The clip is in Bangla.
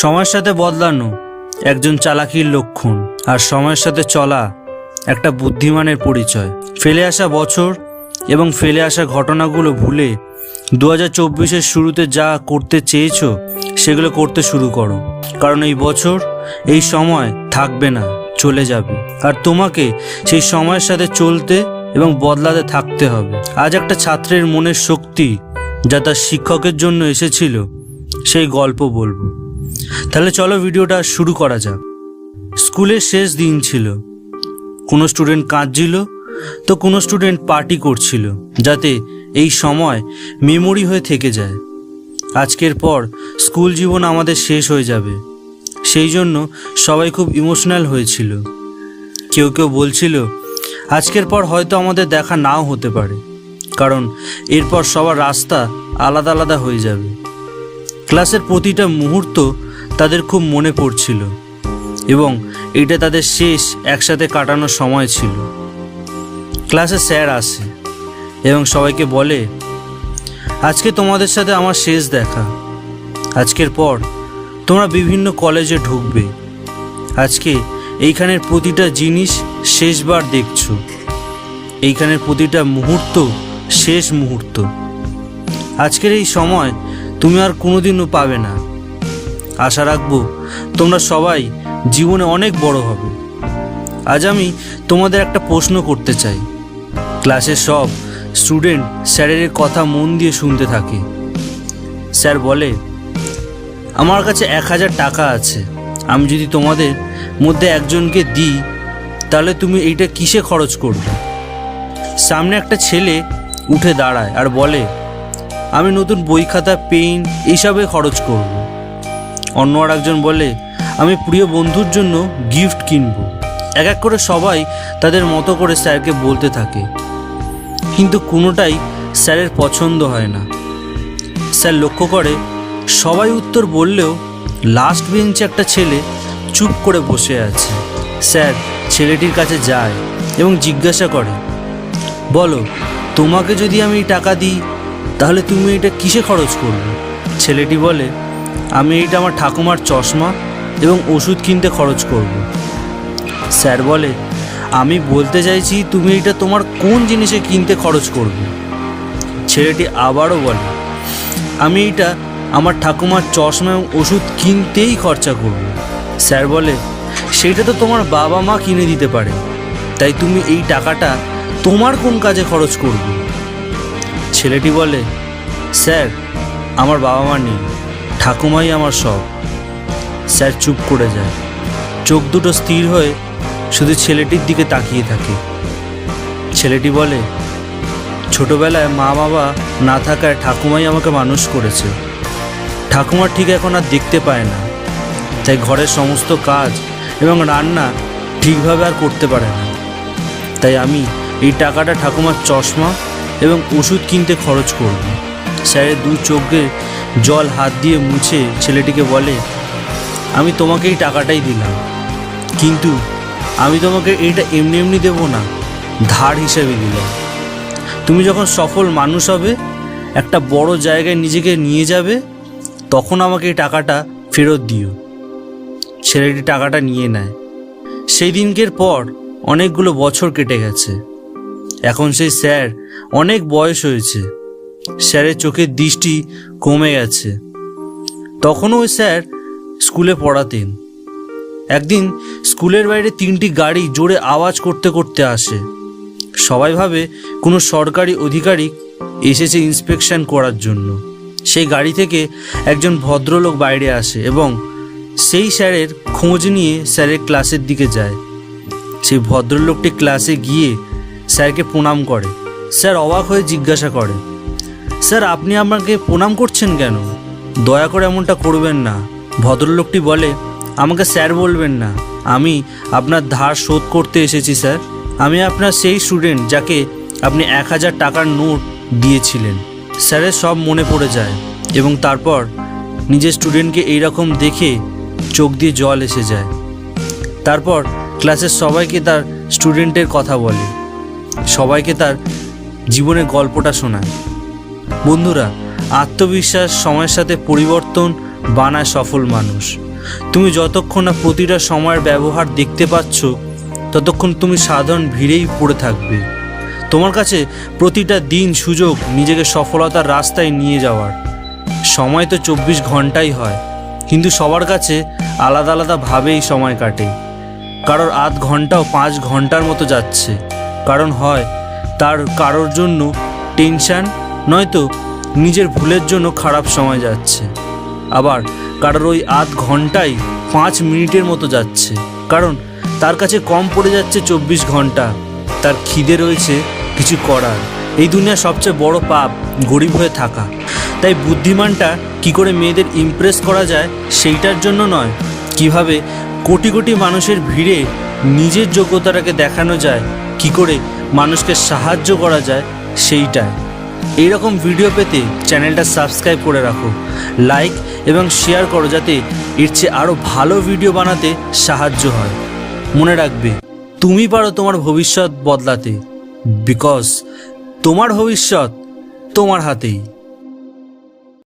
সময়ের সাথে বদলানো একজন চালাকির লক্ষণ আর সময়ের সাথে চলা একটা বুদ্ধিমানের পরিচয়। ফেলে আসা বছর এবং ফেলে আসা ঘটনাগুলো ভুলে দু হাজার চব্বিশের শুরুতে যা করতে চেয়েছো, সেগুলো করতে শুরু করো। কারণ এই বছর এই সময় থাকবে না, চলে যাবে। আর তোমাকে সেই সময়ের সাথে চলতে এবং বদলাতে থাকতে হবে। আজ একটা ছাত্রের মনের শক্তি যা তার শিক্ষকের জন্য এসেছিল, সেই গল্প বলব। তাহলে চলো ভিডিওটা শুরু করা যাক। স্কুলের শেষ দিন ছিল। কোনো স্টুডেন্ট কাঁদছিল, তো কোনো স্টুডেন্ট পার্টি করছিল, যাতে এই সময় মেমোরি হয়ে থেকে যায়। আজকের পর স্কুল জীবন আমাদের শেষ হয়ে যাবে। সেই জন্য সবাই খুব ইমোশনাল হয়েছিল। কেউ কেউ বলছিল, আজকের পর হয়তো আমাদের দেখা নাও হতে পারে। কারণ এরপর সবার রাস্তা আলাদা আলাদা হয়ে যাবে। ক্লাসের প্রতিটা মুহূর্ত তাদের খুব মনে পড়ছিল এবং এটা তাদের শেষ একসাথে কাটানোর সময় ছিল। ক্লাসে স্যার আসে এবং সবাইকে বলে, আজকে তোমাদের সাথে আমার শেষ দেখা। আজকের পর তোমরা বিভিন্ন কলেজে ঢুকবে। আজকে এইখানের প্রতিটা জিনিস শেষবার দেখছ। এইখানের প্রতিটা মুহূর্ত শেষ মুহূর্ত। আজকের এই সময় তুমি আর কোনোদিনও পাবে না। আশা রাখব তোমরা সবাই জীবনে অনেক বড় হবে। আজ আমি তোমাদের একটা প্রশ্ন করতে চাই। ক্লাসের সব স্টুডেন্ট স্যারের কথা মন দিয়ে শুনতে থাকে। স্যার বলে, আমার কাছে এক হাজার টাকা আছে। আমি যদি তোমাদের মধ্যে একজনকে দিই, তাহলে তুমি এইটা কিসে খরচ করবে? সামনে একটা ছেলে উঠে দাঁড়ায় আর বলে, আমি নতুন বই খাতা, পেন এইসবে খরচ করব। অন্য আর একজন বলে, আমি প্রিয় বন্ধুর জন্য গিফট কিনবো। এক এক করে সবাই তাদের মতো করে স্যারকে বলতে থাকে। কিন্তু কোনোটাই স্যারের পছন্দ হয় না। স্যার লক্ষ্য করে, সবাই উত্তর বললেও লাস্ট বেঞ্চে একটা ছেলে চুপ করে বসে আছে। স্যার ছেলেটির কাছে যায় এবং জিজ্ঞাসা করে, বলো, তোমাকে যদি আমি টাকা দিই, তাহলে তুমি এটা কিসে খরচ করবে? ছেলেটি বলে আমি এইটা আমার ঠাকুমার চশমা এবং ওষুধ কিনতে খরচ করব। স্যার বলে, আমি বলতে চাইছি তুমি এটা তোমার কোন জিনিসে কিনতে খরচ করবে? ছেলেটি আবারও বলে, আমি এইটা আমার ঠাকুমার চশমা এবং ওষুধ কিনতেই খরচা করব। স্যার বলে, সেইটা তো তোমার বাবা মা কিনে দিতে পারে। তাই তুমি এই টাকাটা তোমার কোন কাজে খরচ করবে? ছেলেটি বলে, স্যার, আমার বাবা মা নেই। ঠাকুমাই আমার সব। স্যার চুপ করে যায়। চোখ দুটো স্থির হয়ে শুধু ছেলেটির দিকে তাকিয়ে থাকে। ছেলেটি বলে, ছোটবেলায় মা বাবা না থাকায় ঠাকুমাই আমাকে মানুষ করেছে। ঠাকুমা ঠিক এখন আর দেখতে পায় না। তাই ঘরের সমস্ত কাজ এবং রান্না ঠিকভাবে আর করতে পারে না। তাই আমি এই টাকাটা ঠাকুমার চশমা এবং ওষুধ কিনতে খরচ করব। স্যারের দু চোখে জল হাত দিয়ে মুছে ছেলেটিকে বলে, আমি তোমাকে এই টাকাটাই দিলাম। কিন্তু আমি তোমাকে এইটা এমনি এমনি দেবো না, ধার হিসেবে দিলাম। তুমি যখন সফল মানুষ হবে, একটা বড় জায়গায় নিজেকে নিয়ে যাবে, তখন আমাকে এই টাকাটা ফেরত দিও। ছেলেটি টাকাটা নিয়ে নেয়। সেই দিনকের পর অনেকগুলো বছর কেটে গেছে। এখন সেই স্যার অনেক বয়স হয়েছে। স্যারের চোখের দৃষ্টি কমে গেছে। তখনও ওই স্যার স্কুলে পড়াতেন। একদিন স্কুলের বাইরে তিনটি গাড়ি জোরে আওয়াজ করতে করতে আসে। সবাই ভাবে কোনো সরকারি অধিকারিক এসেছে ইন্সপেকশন করার জন্য। সেই গাড়ি থেকে একজন ভদ্রলোক বাইরে আসে এবং সেই স্যারের খোঁজ নিয়ে স্যারের ক্লাসের দিকে যায়। সেই ভদ্রলোকটি ক্লাসে গিয়ে স্যারকে প্রণাম করে। স্যার অবাক হয়ে জিজ্ঞাসা করে স্যার, আপনি আমাকে প্রণাম করছেন কেন? দয়া করে এমনটা করবেন না। ভদ্রলোকটি বলে, আমাকে স্যার বলবেন না। আমি আপনার ধার শোধ করতে এসেছি, স্যার। আমি আপনার সেই স্টুডেন্ট যাকে আপনি এক হাজার টাকার নোট দিয়েছিলেন। স্যারের সব মনে পড়ে যায় এবং তারপর নিজের স্টুডেন্টকে এইরকম দেখে চোখ দিয়ে জল এসে যায়। তারপর ক্লাসের সবাইকে তার স্টুডেন্টের কথা বলে। সবাইকে তার জীবনের গল্পটা শোনায়। বন্ধুরা, আত্মবিশ্বাস সময়ের সাথে পরিবর্তন বানায় সফল মানুষ। তুমি যতক্ষণ না প্রতিটা সময়ের ব্যবহার দেখতে পাচ্ছ, ততক্ষণ তুমি সাধারণ ভিড়েই পড়ে থাকবে। তোমার কাছে প্রতিটা দিন সুযোগ নিজেকে সফলতার রাস্তায় নিয়ে যাওয়ার। সময় তো চব্বিশ ঘন্টাই হয়, কিন্তু সবার কাছে আলাদা আলাদাভাবেই সময় কাটে। কারোর আধ ঘন্টাও পাঁচ ঘণ্টার মতো যাচ্ছে, কারণ হয় তার কারোর জন্য টেনশন নয়তো নিজের ভুলের জন্য খারাপ সময় যাচ্ছে। আবার কারোর ওই আধ ঘন্টাই পাঁচ মিনিটের মতো যাচ্ছে। কারণ তার কাছে কম পড়ে যাচ্ছে চব্বিশ ঘণ্টা। তার খিদে রয়েছে কিছু করার। এই দুনিয়ার সবচেয়ে বড় পাপ গরিব হয়ে থাকা। তাই বুদ্ধিমানটা কি করে মেয়েদের ইমপ্রেস করা যায় সেইটার জন্য নয়। কীভাবে কোটি কোটি মানুষের ভিড়ে নিজের যোগ্যতাটাকে দেখানো যায়, কি করে মানুষকে সাহায্য করা যায় সেইটাই। এইরকম ভিডিও পেতে চ্যানেলটা সাবস্ক্রাইব করে রাখো, লাইক এবং শেয়ার করো যাতে এর চেয়ে আরও ভালো ভিডিও বানাতে সাহায্য হয়। মনে রাখবে, তুমি পারো তোমার ভবিষ্যৎ বদলাতে বিকজ তোমার ভবিষ্যৎ তোমার হাতেই।